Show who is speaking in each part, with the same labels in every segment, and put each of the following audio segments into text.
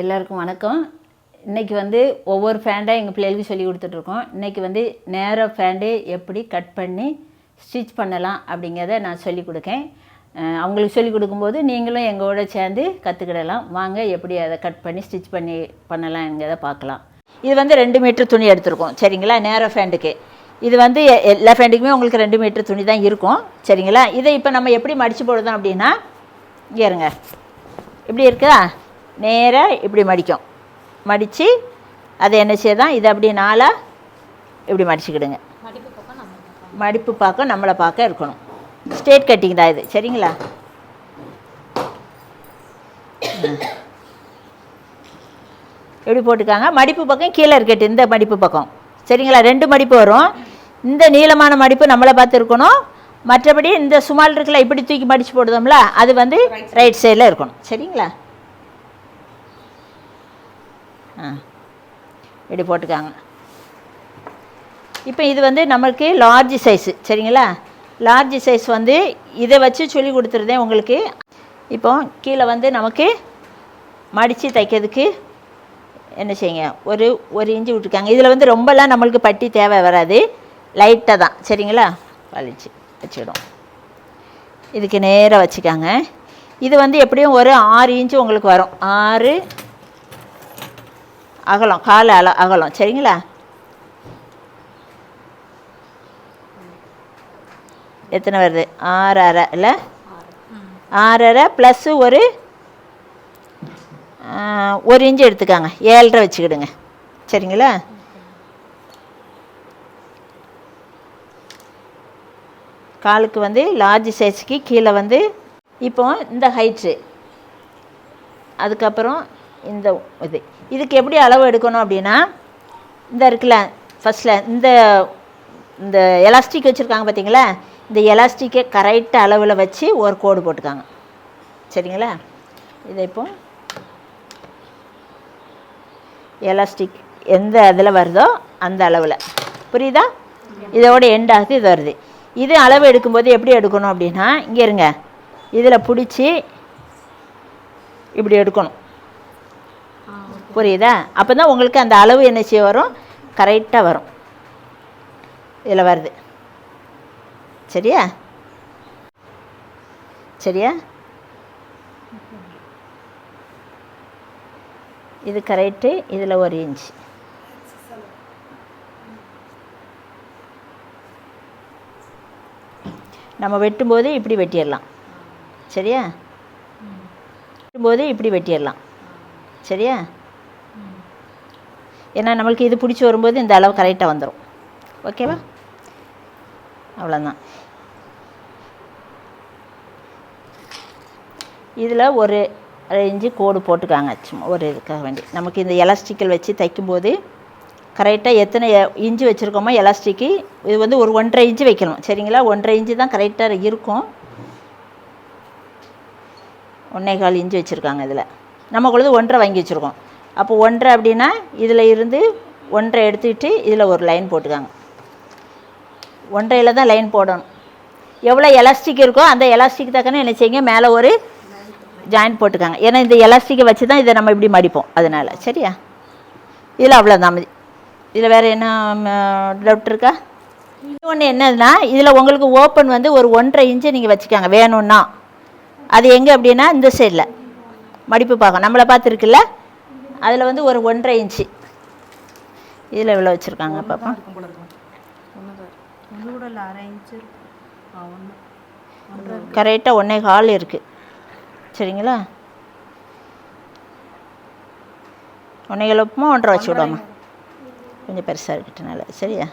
Speaker 1: எல்லாருக்கும் வணக்கம். இன்றைக்கி வந்து ஒவ்வொரு ஃபேண்டாக எங்கள் பிள்ளைகளுக்கு சொல்லி கொடுத்துட்ருக்கோம். இன்றைக்கி வந்து நேராக ஃபேண்டு எப்படி கட் பண்ணி ஸ்டிச் பண்ணலாம் அப்படிங்கிறத நான் சொல்லி கொடுக்கேன். அவங்களுக்கு சொல்லி கொடுக்கும்போது நீங்களும் எங்களோட சேர்ந்து கற்றுக்கிடலாம் வாங்க எப்படி அதை கட் பண்ணி ஸ்டிச் பண்ணி பண்ணலாம்ங்கிறத பார்க்கலாம். இது வந்து ரெண்டு மீட்டர் துணி எடுத்திருக்கோம். சரிங்களா? நேராக ஃபேண்டுக்கு இது வந்து எல்லா ஃபேண்டுக்குமே உங்களுக்கு ரெண்டு மீட்டர் துணி தான் இருக்கும். சரிங்களா? இதை இப்போ நம்ம எப்படி மடித்து போடுதோம் அப்படின்னா இங்கே இருங்க. இப்படி இருக்குதா? நேராக இப்படி மடிக்கும். மடித்து அதை என்ன செய்தான் இதை அப்படி நாளாக இப்படி மடிச்சுக்கிடுங்க. மடிப்பு பார்க்க நம்மளை பார்க்க இருக்கணும். ஸ்ட்ரெயிட் கட்டிங் தான் இது. சரிங்களா. எப்படி போட்டுக்காங்க. மடிப்பு பக்கம் கீழே இருக்கட்டு இந்த மடிப்பு பக்கம். சரிங்களா? ரெண்டு மடிப்பு வரும். இந்த நீளமான மடிப்பு நம்மளை பார்த்து இருக்கணும் மற்றபடி இந்த சுமால் இருக்குல்ல இப்படி தூக்கி மடித்து போடுதோம்ல அது வந்து ரைட் சைடில் இருக்கணும். சரிங்களா? இப்படி போட்டுக்காங்க. இப்போ இது வந்து நம்மளுக்கு லார்ஜ் சைஸு சரிங்களா? லார்ஜ் சைஸ் வந்து இதை வச்சு சொல்லி கொடுத்துருந்தேன் உங்களுக்கு. இப்போ கீழே வந்து நமக்கு மடித்து தைக்கிறதுக்கு என்ன செய்யுங்க? ஒரு ஒரு இன்ச்சு விட்டுருக்காங்க. இதில் வந்து ரொம்பலாம் நம்மளுக்கு பட்டி தேவை வராது. லைட்டாக தான் சரிங்களா? வலிச்சு வச்சுக்கிடும் இதுக்கு நேராக வச்சுக்காங்க. இது வந்து எப்படியும் ஒரு ஆறு இன்ச்சு உங்களுக்கு வரும். ஆறு அகலம் கால அல அகலம். சரிங்களா? எத்தனை வருது? ஆறு அரை இல்லை? ஆறரை ப்ளஸ்ஸு ஒரு ஒரு இன்ச்சு எடுத்துக்காங்க. ஏழரை வச்சுக்கிடுங்க. சரிங்களா? காலுக்கு வந்து லார்ஜ் சைஸ்க்கு கீழே வந்து இப்போ இந்த ஹைட்ஸு அதுக்கப்புறம் இந்த இது. இதுக்கு எப்படி அளவு எடுக்கணும் அப்படின்னா இந்த இருக்குல்ல ஃபஸ்ட்டில் இந்த இந்த எலாஸ்டிக் வச்சுருக்காங்க பார்த்தீங்களா இந்த எலாஸ்டிக்கை கரெக்ட் அளவில் வச்சு ஒரு கோடு போட்டுக்காங்க. சரிங்களா? இதை இப்போ எலாஸ்டிக் எந்த இதில் வருதோ அந்த அளவில். புரியுதா? இதோட எண்ட் ஆகுது இது வருது. இது அளவு எடுக்கும்போது எப்படி எடுக்கணும் அப்படின்னா இங்கே இருங்க. இதில் பிடிச்சி இப்படி எடுக்கணும். புரியுதா? அப்போ தான் உங்களுக்கு அந்த அளவு என்ன செய்ய வரும்? கரெக்டாக வரும். இதில் வருது. சரியா? சரியா? இது கரெக்டு இதில் ஒரு இன்ச் நம்ம வெட்டும்போது இப்படி வெட்டிடலாம். சரியா? வெட்டும்போது இப்படி வெட்டிடலாம். சரியா? ஏன்னா நம்மளுக்கு இது பிடிச்சி வரும்போது இந்த அளவு கரெக்டாக வந்துடும் ஓகேவா அவ்வளோதான் இதில் ஒரு அரை இன்ச்சு கோடு போட்டுக்காங்க. சும்மா ஒரு இதுக்காக வேண்டி. நமக்கு இந்த எலாஸ்டிக்கல் வச்சு தைக்கும்போது கரெக்டாக எத்தனை இஞ்சி இன்ச்சு வச்சுருக்கோமோ எலாஸ்டிக்கு இது வந்து ஒரு ஒன்றரை இன்ச்சு வைக்கணும். சரிங்களா? ஒன்றரை இன்ச்சு தான் கரெக்டாக இருக்கும். ஒன்றே கால் இன்ச்சு வச்சுருக்காங்க இதில். நம்ம பொழுது ஒன்றரை வாங்கி வச்சுருக்கோம். அப்போ ஒன்றரை அப்படின்னா இதில் இருந்து ஒன்றரை எடுத்துக்கிட்டு இதில் ஒரு லைன் போட்டுக்காங்க. ஒன்றையில் தான் லைன் போடணும். எவ்வளோ எலாஸ்டிக் இருக்கோ அந்த எலாஸ்டிக் தக்கன என்ன செய்யுங்க? மேலே ஒரு ஜாயிண்ட் போட்டுக்காங்க. ஏன்னா இந்த எலாஸ்டிக்கை வச்சு தான் இதை நம்ம இப்படி மடிப்போம். அதனால் சரியா? இதில் அவ்வளோதான் மதி இதில் வேறு என்ன டவுட் இருக்கா? இன்னொன்று என்னதுன்னா இதில் உங்களுக்கு ஓப்பன் வந்து ஒரு ஒன்றரை இன்ச்சு நீங்கள் வச்சுக்காங்க. வேணும்னா. அது எங்கே அப்படின்னா இந்த சைடில் மடிப்பு பார்க்கும் நம்மளை பார்த்துருக்குல்ல? அதில் வந்து ஒரு ஒன்றரை இன்ச்சு. இதில் இவ்வளோ வச்சுருக்காங்க பாப்பா. கரெக்டாக ஒன்றே கால் இருக்குது சரிங்களா? ஒன்றே கால் உப்புமா ஒன்றரை வச்சு விடாமா கொஞ்சம் பெருசாக இருக்கட்டுனால சரியா?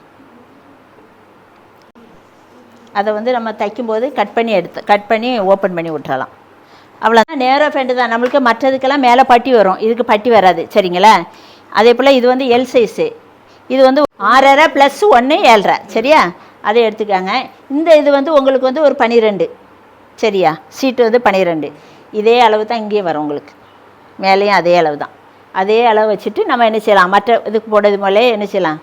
Speaker 1: அதை வந்து நம்ம தைக்கும்போது கட் பண்ணி எடுத்து கட் பண்ணி ஓப்பன் பண்ணி விட்டுறலாம். அவ்வளோதான் நேராக ஃபேண்டு தான். நம்மளுக்கு மற்றதுக்கெல்லாம் மேலே பட்டி வரும். இதுக்கு பட்டி வராது. சரிங்களா? அதே போல் இது வந்து எல் சைஸு இது வந்து ஆறரை ப்ளஸ் ஒன்று ஏழரை. சரியா? அதை எடுத்துக்காங்க. இந்த இது வந்து உங்களுக்கு வந்து ஒரு பனிரெண்டு. சரியா? சீட்டு வந்து பனிரெண்டு. இதே அளவு தான் இங்கேயும் வரும் உங்களுக்கு. மேலேயும் அதே அளவு தான் அதே அளவு வச்சுட்டு நம்ம என்ன செய்யலாம்? மற்ற இதுக்கு போனது போலே என்ன செய்யலாம்?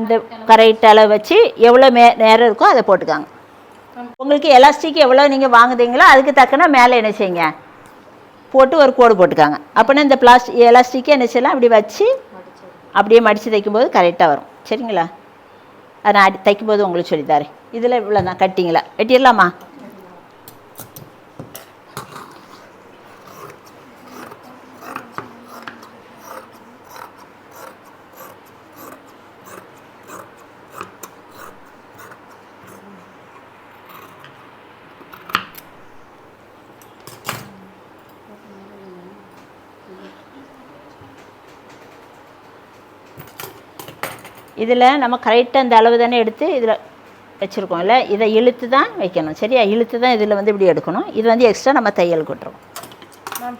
Speaker 1: இந்த கரெக்ட் அளவு வச்சு எவ்வளோ மே நேரம் இருக்கோ அதை போட்டுக்காங்க. உங்களுக்கு எலாஸ்டிக் எவ்வளோ நீங்கள் வாங்குதீங்களோ அதுக்கு தக்கன மேலே என்ன செய்யுங்க? போட்டு ஒரு கோடு போட்டுக்காங்க. அப்படின்னா இந்த பிளாஸ்டிக் எலாஸ்டிக்கே என்ன செய்யலாம்? அப்படி வச்சு அப்படியே மடித்து தைக்கும்போது கரெக்டாக வரும். சரிங்களா? அதை நான் தைக்கும்போது உங்களுக்கு சொல்லித்தரேன் இதில் இவ்வளோ தான் கட்டிங்களா? வெட்டிடலாமா? இதில் நம்ம கரெக்டாக இந்த அளவு தானே எடுத்து இதில் வச்சுருக்கோம்ல இதை இழுத்து தான் வைக்கணும். சரியா? இழுத்து தான் இதில் வந்து இப்படி எடுக்கணும். இது வந்து எக்ஸ்ட்ரா நம்ம தையல் கொட்டுறோம்
Speaker 2: மேம்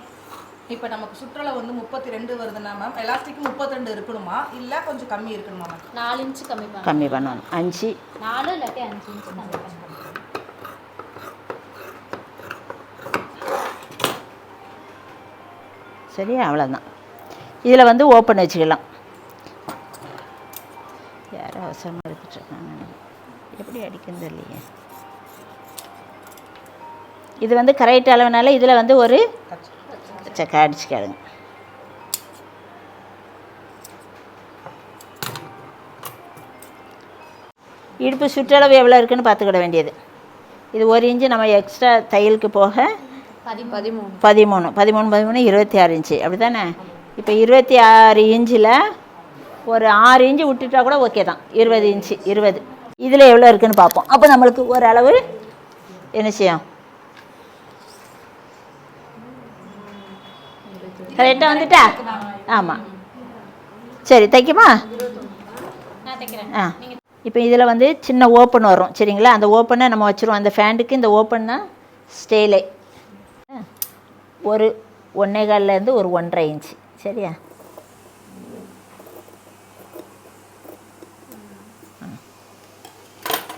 Speaker 2: இப்போ நமக்கு சுற்றளவு வந்து முப்பத்தி ரெண்டு வருதுன்னா மேம் எலாஸ்டிக் முப்பத்தி ரெண்டு இருக்கணுமா? இல்லை கொஞ்சம் கம்மி இருக்கணுமா மேம்?
Speaker 3: நாலு இன்ச்சு கம்மி
Speaker 1: கம்மி பண்ணணும். அஞ்சு.
Speaker 3: நாலு இல்லாட்டி அஞ்சு இன்ச்சு கம்மி பண்ணலாம்
Speaker 1: சரியா? அவ்வளோதான் இதில் வந்து ஓப்பன் வச்சுக்கலாம். அவசரமாக எடுத்துட்ருக்காங்க. எப்படி அடிக்கிறது இல்லையே. இது வந்து கரெக்ட் அளவுனால இதில் வந்து ஒரு சக்கா அடிச்சுக்காதுங்க. இடுப்பு சுற்றளவு எவ்வளோ இருக்குன்னு பார்த்துக்கிட வேண்டியது. இது ஒரு இன்ச்சு நம்ம எக்ஸ்ட்ரா தையலுக்கு போக
Speaker 3: பதிமூணு.
Speaker 1: பதிமூணு. பதிமூணு பதிமூணு இருபத்தி ஆறு இன்ச்சு. அப்படி தானே இப்போ இருபத்தி ஆறு இன்ச்சில் ஒரு ஆறு இன்ச்சு விட்டுட்டா கூட ஓகே தான். இருபது இன்ச்சு இருபது. இதில் எவ்வளோ இருக்குன்னு பார்ப்போம். அப்போ நம்மளுக்கு ஒரு அளவு என்ன செய்யும்? கரெக்டாக வந்துட்டா? ஆமாம் சரி தைக்குமா? ஆ. இப்போ இதில் வந்து சின்ன ஓப்பன் வரும். சரிங்களா? அந்த ஓப்பனை நம்ம வச்சுருவோம். அந்த ஃபேண்டுக்கு இந்த ஓப்பன் தான் ஸ்டேலே ஒரு ஒன்றே கால்லேருந்து ஒரு ஒன்றரை இன்ச்சு. சரியா?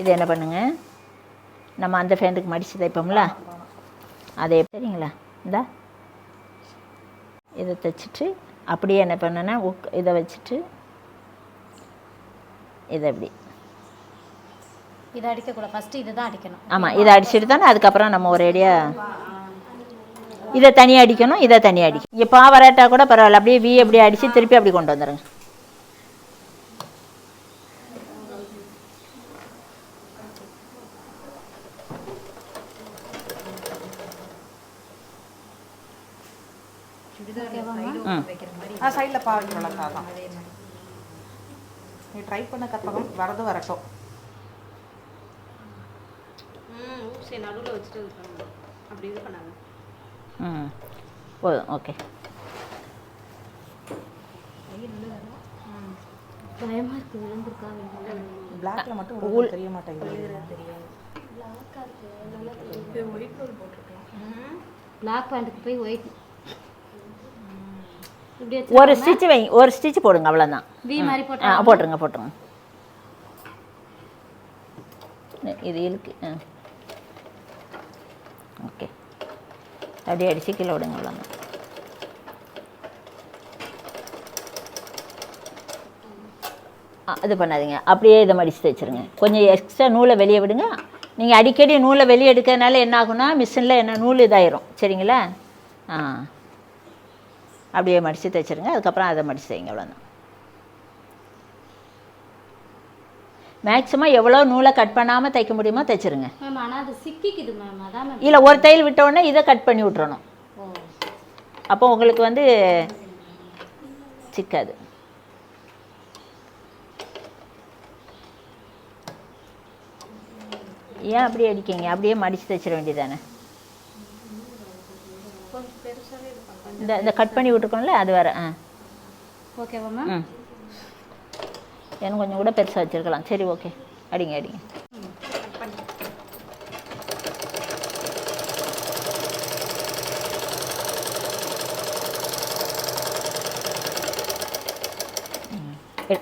Speaker 1: இது என்ன பண்ணுங்க? நம்ம அந்த ஃபேண்டுக்கு மடித்து தைப்போம்ல அதே சரிங்களா? இந்தா. இதை தைச்சிட்டு அப்படியே என்ன பண்ணுன்னா உக் இதை வச்சுட்டு இதை அப்படி
Speaker 3: இதை அடிக்கக்கூடாது. ஃபஸ்ட்டு இதை தான் அடிக்கணும்.
Speaker 1: ஆமாம் இதை அடிச்சுட்டு தானே அதுக்கப்புறம் நம்ம ஒரு ஐடியாக இதை தனியாக அடிக்கணும் இதை தனியாக அடிக்கணும். இங்கே பாவராட்டா கூட பரவாயில்ல. அப்படியே வி அப்படியே அடித்து திருப்பி அப்படி கொண்டு வந்துடுங்க ம்
Speaker 2: ஆ சைடில் பாவைக்கிறோம்ல தான் நீ ட்ரை பண்ண கற்பகம் வரது வரட்டும்.
Speaker 3: சரி நடுவில் வச்சுட்டு அப்படி இது பண்ணாங்க
Speaker 1: ம் போதும் ஓகே.
Speaker 3: பயமாக இருக்குது விழுந்துருக்கா
Speaker 2: பிளாக்ல மட்டும் உங்களுக்கு தெரிய மாட்டேங்குது.
Speaker 3: பிளாக் பேண்ட்டுக்கு போய் ஒயிட்
Speaker 1: ஒரு ஸ்டிச் வை ஒரு ஸ்டிச் போடுங்க அவ்வளோதான்
Speaker 3: வி மாதிரி
Speaker 1: ஆ
Speaker 3: போட்டா
Speaker 1: போட்டுருங்க போட்டுருங்க. இது இருக்கு ஆ. ஓகே. அப்படியே அடிச்சு கீழே விடுங்க அவ்வளோதான் ஆ, இது பண்ணாதீங்க. அப்படியே இதை மடித்து தைச்சிருங்க கொஞ்சம் எக்ஸ்ட்ரா நூலை வெளியே விடுங்க. நீங்கள் அடிக்கடி நூலை வெளியே எடுக்கிறதுனால என்ன ஆகும்னா மிஷினில் என்ன நூல் இதாயிரும். சரிங்களா? ஆ. அப்படியே மடித்து தைச்சிருங்க அதுக்கப்புறம் அதை மடித்து தைங்க அவ்வளோதான் மேக்ஸிமம் எவ்வளோ நூலை கட் பண்ணாமல் தைக்க முடியுமோ தைச்சிருங்க இல்லை ஒரு தையல் விட்ட உடனே இதை கட் பண்ணி விட்றணும்
Speaker 3: ஓ.
Speaker 1: அப்போ உங்களுக்கு வந்து சிக்காது. ஏன் அப்படியே அடிக்கீங்க? அப்படியே மடித்து தைச்சிட வேண்டியதானே இந்த இந்த கட் பண்ணி விட்டுருக்கோம்ல அது வேறு. ஆ.
Speaker 3: ஓகேவா மேம்
Speaker 1: ம். எனக்கு கொஞ்சம் கூட பெருசாக வச்சுருக்கலாம். சரி ஓகே அடிங்க அடிங்க.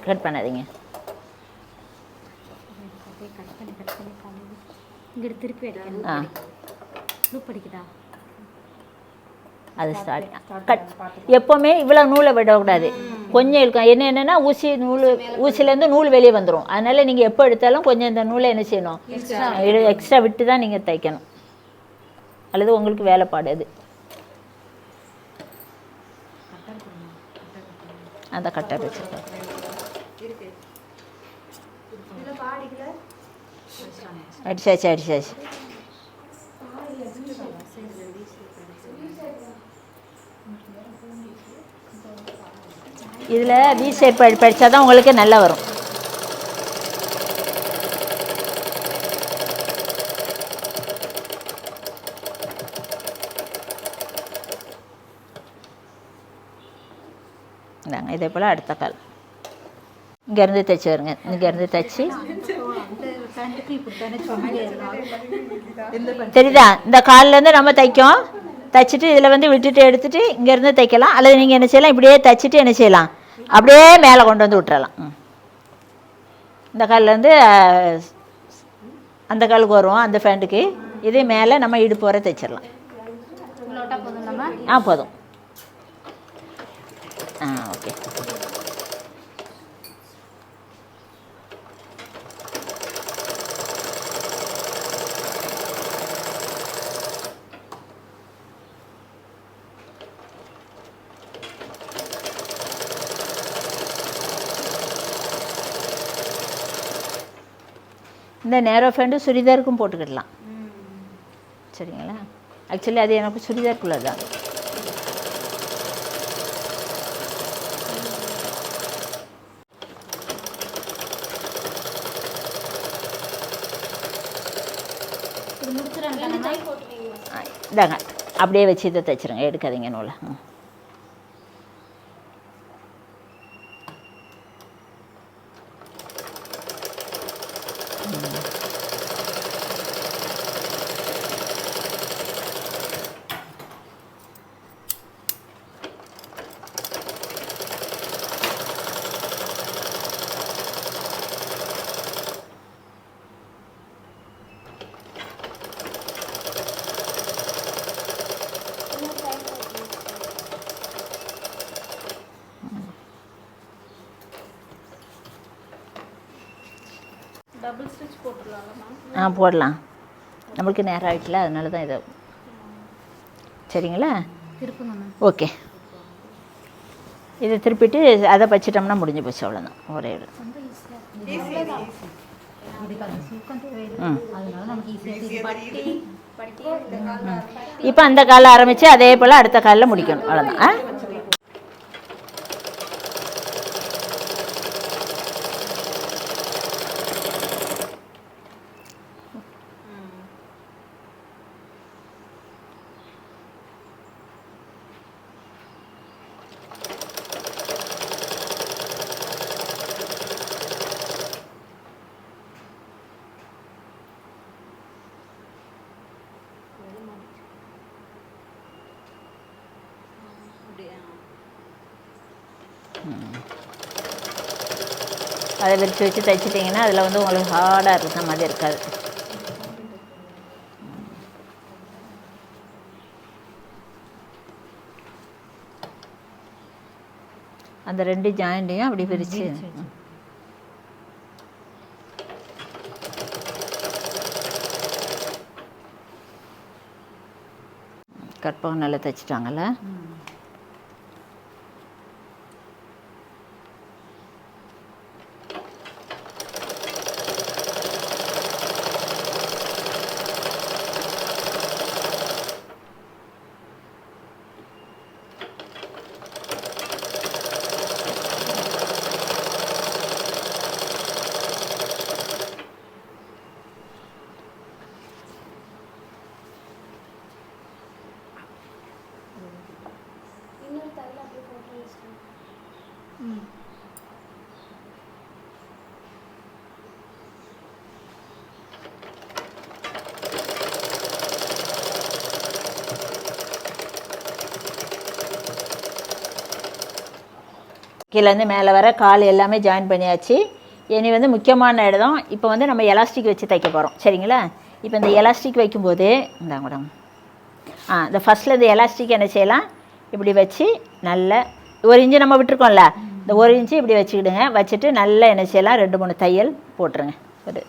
Speaker 1: கட் பண்ணாதீங்க.
Speaker 3: இங்கிட்டு திருப்பி அடிக்கணும் லூப் அடிக்குதா?
Speaker 1: அது ஸ்டார்ட் கட். எப்போவுமே இவ்வளோ நூலை விடக்கூடாது. கொஞ்சம் இருக்கும் என்ன என்னென்னா ஊசி நூல் ஊசிலேருந்து நூல் வெளியே வந்துடும் அதனால் நீங்கள் எப்போ எடுத்தாலும் கொஞ்சம் இந்த நூலை என்ன செய்யணும்? எக்ஸ்ட்ரா விட்டு தான் நீங்கள் தைக்கணும். அல்லது உங்களுக்கு வேலைப்பாடு அது. அந்த கட்டர் வச்சுருக்கோம் அடிச்சாச்சு அடிச்சாச்சு. இதில் வி ஷேப் படித்தா தான் உங்களுக்கு நல்லா வரும். இந்தாங்க இதே போல் அடுத்த கால். இங்கேருந்து தைச்சி வருங்க. இங்கேருந்து தைச்சி. தெரியுதா? இந்த கால்லேருந்து நம்ம தைக்கும். தைச்சிட்டு இதில் வந்து விட்டுட்டு எடுத்துட்டு இங்கேருந்து தைக்கலாம். அல்லது நீங்கள் என்ன செய்யலாம்? இப்படியே தைச்சிட்டு என்ன செய்யலாம்? அப்படியே மேலே கொண்டு வந்து விட்டுறலாம். ம். இந்த கால்லேருந்து அந்த காலுக்கு வருவோம் அந்த ஃபேண்ட்டுக்கு. இதே மேலே நம்ம இடுப்பு வரை தைச்சிடலாம். ஆ போதும். ஆ ஓகே. நேரோ ஃபேண்டு சுடிதாருக்கும் போட்டுக்கிடலாம். சரிங்களா? ஆக்சுவலி அது எனக்கு சுடிதாருக்குள்ளே தான் ஆ, இந்தாங்க. அப்படியே வச்சு இதை தைச்சிருங்க. எடுக்காதீங்க நூலை. ம். ஆ போடலாம். நம்மளுக்கு நேரம் ஆகிட்டுல அதனால தான் இது. சரிங்களா? ஓகே. இதை திருப்பிட்டு அதை வச்சிட்டோம்னா முடிஞ்சு போச்சு அவ்வளோதான் ஒரே ம். இப்போ அந்த காலில் ஆரம்பித்து அதே போல் அடுத்த காலில் முடிக்கணும். அவ்வளோதான் ஆ அதை விரித்து வச்சு தைச்சிட்டிங்கன்னா அதில் வந்து உங்களுக்கு ஹார்டாக இருக்கிற மாதிரி இருக்காது. அந்த ரெண்டு ஜாயிண்ட்டையும் அப்படி விரித்து கற்பகம் நல்லா தைச்சிட்டாங்கல்ல? கீழேருந்து மேலே வர கால் எல்லாமே ஜாயின் பண்ணியாச்சு. இனி வந்து முக்கியமான இடம் இப்போ வந்து நம்ம எலாஸ்டிக் வச்சு தைக்க போகிறோம் சரிங்களா? இப்போ இந்த எலாஸ்டிக் வைக்கும்போது இந்தாங்க மேடம் ஆ இந்த ஃபஸ்ட்டில் இந்த எலாஸ்டிக் என்ன செய்யலாம்? இப்படி வச்சு நல்ல ஒரு இன்ச்சு நம்ம விட்டுருக்கோம்ல இந்த ஒரு இன்ச்சு இப்படி வச்சுக்கிடுங்க. வச்சுட்டு நல்லா என்ன செய்யலாம்? ரெண்டு மூணு தையல் போட்டுருங்க. ஒரு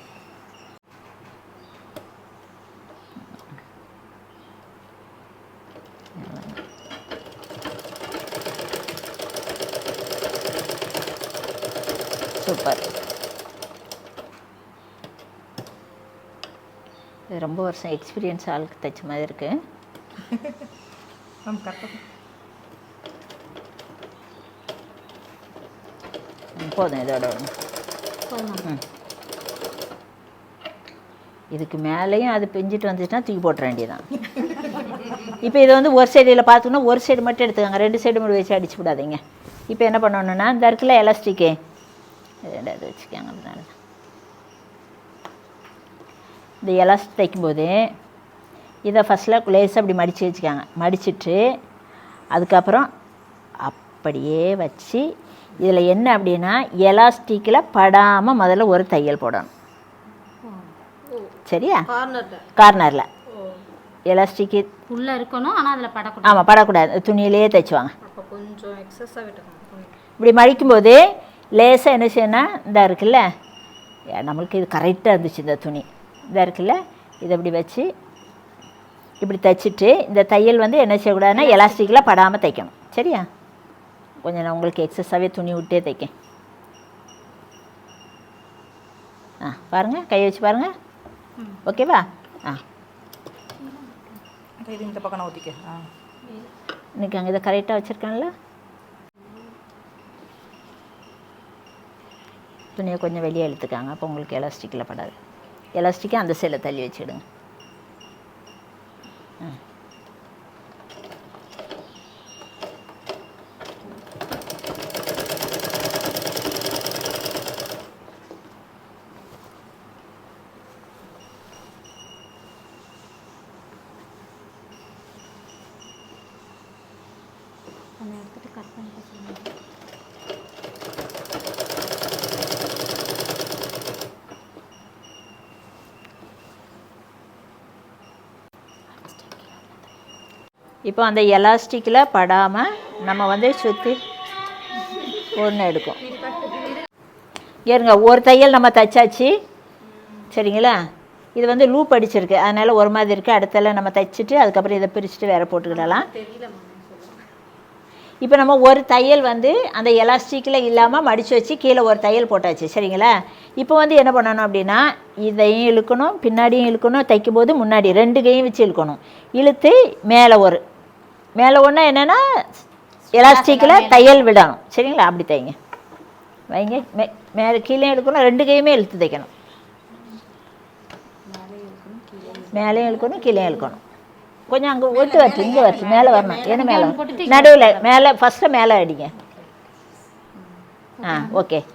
Speaker 1: சூப்பர் இது ரொம்ப வருஷம் எக்ஸ்பீரியன்ஸ் ஆளுக்கு தைச்ச மாதிரி இருக்குது
Speaker 2: மேம் கரெக்டாக.
Speaker 1: போதும் இதோட.
Speaker 3: போதுமா.
Speaker 1: இதுக்கு மேலேயும் அது பெஞ்சிட்டு வந்துச்சுன்னா தூக்கி போட்டுற வேண்டியதான் இப்போ இது வந்து ஒரு சைடில் பார்த்தோன்னா ஒரு சைடு மட்டும் எடுத்துக்கோங்க. ரெண்டு சைடு மட்டும் வச்சு அடிச்சு விடாதீங்க. இப்போ என்ன பண்ணணும்னா இந்த இருக்குல்ல எலாஸ்டிக்கு ரெண்டாவது வச்சுக்கோங்க அதனால தான். இந்த எலாஸ்டிக் தைக்கும்போது இதை ஃபஸ்ட்டில் லேசாக அப்படி மடித்து வச்சுக்காங்க. மடிச்சிட்டு அதுக்கப்புறம் அப்படியே வச்சு இதில் என்ன அப்படின்னா எலாஸ்டிக்கில் படாமல் முதல்ல ஒரு தையல் போடணும். சரியா?
Speaker 3: கார்னரில்.
Speaker 1: கார்னரில். எலாஸ்டிக்கு
Speaker 3: உள்ள இருக்கணும் ஆனா அதுல படக்கூடாது.
Speaker 1: ஆமாம் படக்கூடாது. துணியிலேயே தைச்சுவாங்க
Speaker 3: கொஞ்சம் எக்ஸஸாக விட்டுக்கணும்
Speaker 1: இப்படி மடிக்கும்போது லேசாக என்ன செய்யணும் இந்த இருக்குல்ல நம்மளுக்கு இது கரெக்டாக இருந்துச்சு இந்த துணி. இந்த இருக்குல்ல இதை இப்படி வச்சு இப்படி தைச்சிட்டு இந்த தையல் வந்து என்ன செய்யக்கூடாதுன்னா எலாஸ்டிக்கில் படாமல் தைக்கணும். சரியா? கொஞ்சம் நான் உங்களுக்கு எக்ஸஸாகவே துணி விட்டே தைக்கேன். ஆ பாருங்கள் கை வச்சு பாருங்கள் ஓகேவா? ஆ.
Speaker 2: இது இந்த பக்கம் ஊற்றிக்க ஆ.
Speaker 1: இன்னைக்கு அங்கே இதை கரெக்டாக வச்சுருக்கேன்ல. துணியை கொஞ்சம் வெளியே இழுத்துக்காங்க அப்போ உங்களுக்கு எலாஸ்டிக்கில் படாது. எலாஸ்டிக்காக அந்த சைடில் தள்ளி வச்சுடுங்க ம்.
Speaker 3: நம்ம எடுத்துகிட்டு கட் பண்ணிட்டு
Speaker 1: இப்போ அந்த எலாஸ்டிக்கில் படாமல் நம்ம வந்து சுற்றி ஒன்று எடுக்கும். ஏறுங்க ஒரு தையல் நம்ம தைச்சாச்சு. சரிங்களா? இது வந்து லூப் அடிச்சிருக்கு. அதனால் ஒரு மாதிரி இருக்குது அடுத்தல நம்ம தைச்சிட்டு அதுக்கப்புறம் இதை பிரிச்சுட்டு வேறு போட்டுக்கிடலாம். இப்போ நம்ம ஒரு தையல் வந்து அந்த எலாஸ்டிக்கில் இல்லாமல் மடித்து வச்சு கீழே ஒரு தையல் போட்டாச்சு. சரிங்களா? இப்போ வந்து என்ன பண்ணணும் அப்படின்னா இதையும் இழுக்கணும் பின்னாடியும் இழுக்கணும் தைக்கும்போது முன்னாடி ரெண்டு கையும் வச்சு இழுக்கணும். இழுத்து மேலே ஒரு மேலே ஒன்று என்னென்னா எலாஸ்டிக்கில் தையல் விடணும். சரிங்களா? அப்படி தைங்க. வைங்க. மே மேலே கீழே இழுக்கணும். ரெண்டு கையுமே இழுத்து தைக்கணும். மேலேயும் இழுக்கணும் கீழே இழுக்கணும். கொஞ்சம் அங்கே ஒட்டு வரட்டு இங்கே வரட்டு மேலே வரணும். ஏன்னா மேலே நடுவில் மேலே ஃபஸ்ட்டு மேலே அடிங்க. ஆ ஓகே.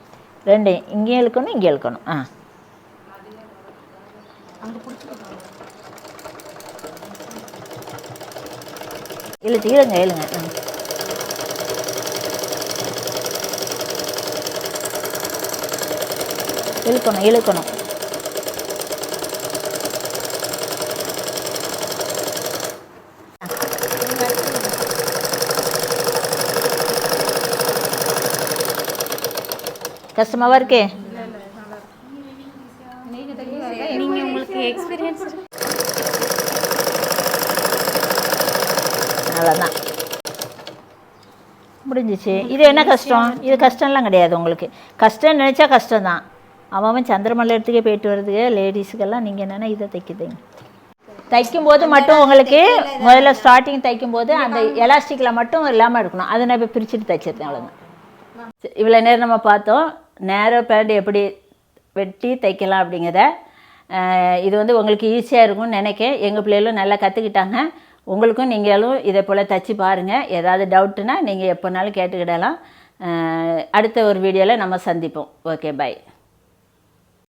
Speaker 1: ரெண்டு இங்கேயும் இழுக்கணும் இங்கே இழுக்கணும். ஆ. இழுத்து இழுங்க இழுங்க இழுக்கணும் இழுக்கணும். கஷ்டமாவா இருக்கே
Speaker 3: நீங்க உங்களுக்கு எக்ஸ்பீரியன்ஸ்
Speaker 1: அவ்வளோதான் முடிஞ்சிச்சு. இது என்ன கஷ்டம்? இது கஷ்டம்லாம் கிடையாது உங்களுக்கு. கஷ்டம் நினச்சா கஷ்டம்தான். அவன் அவன் சந்திரமண்டலத்துக்கே போயிட்டு வர்றதுக்கு லேடிஸுக்கெல்லாம் நீங்கள் என்னென்னா இதை தைக்குதுங்க. தைக்கும்போது மட்டும் உங்களுக்கு முதல்ல ஸ்டார்டிங் தைக்கும்போது அந்த எலாஸ்டிக்கில் மட்டும் இல்லாமல் இருக்கணும். அதை நான் இப்போ பிரிச்சுட்டு தைச்சிருக்கேன் அவ்வளோதான் இவ்வளோ நேரம் நம்ம பார்த்தோம். நேரோ பேண்ட் எப்படி வெட்டி தைக்கலாம் அப்படிங்கிறத இது வந்து உங்களுக்கு ஈஸியாக இருக்கும்னு நினைக்கேன். எங்கள் பிள்ளைகளும் நல்லா கற்றுக்கிட்டாங்க உங்களுக்கும் நீங்களும் இதே போல் தைச்சி பாருங்கள் ஏதாவது டவுட்டுனா நீங்கள் எப்போனாலும் கேட்டுக்கிடலாம். அடுத்த ஒரு வீடியோவில் நம்ம சந்திப்போம். Okay bye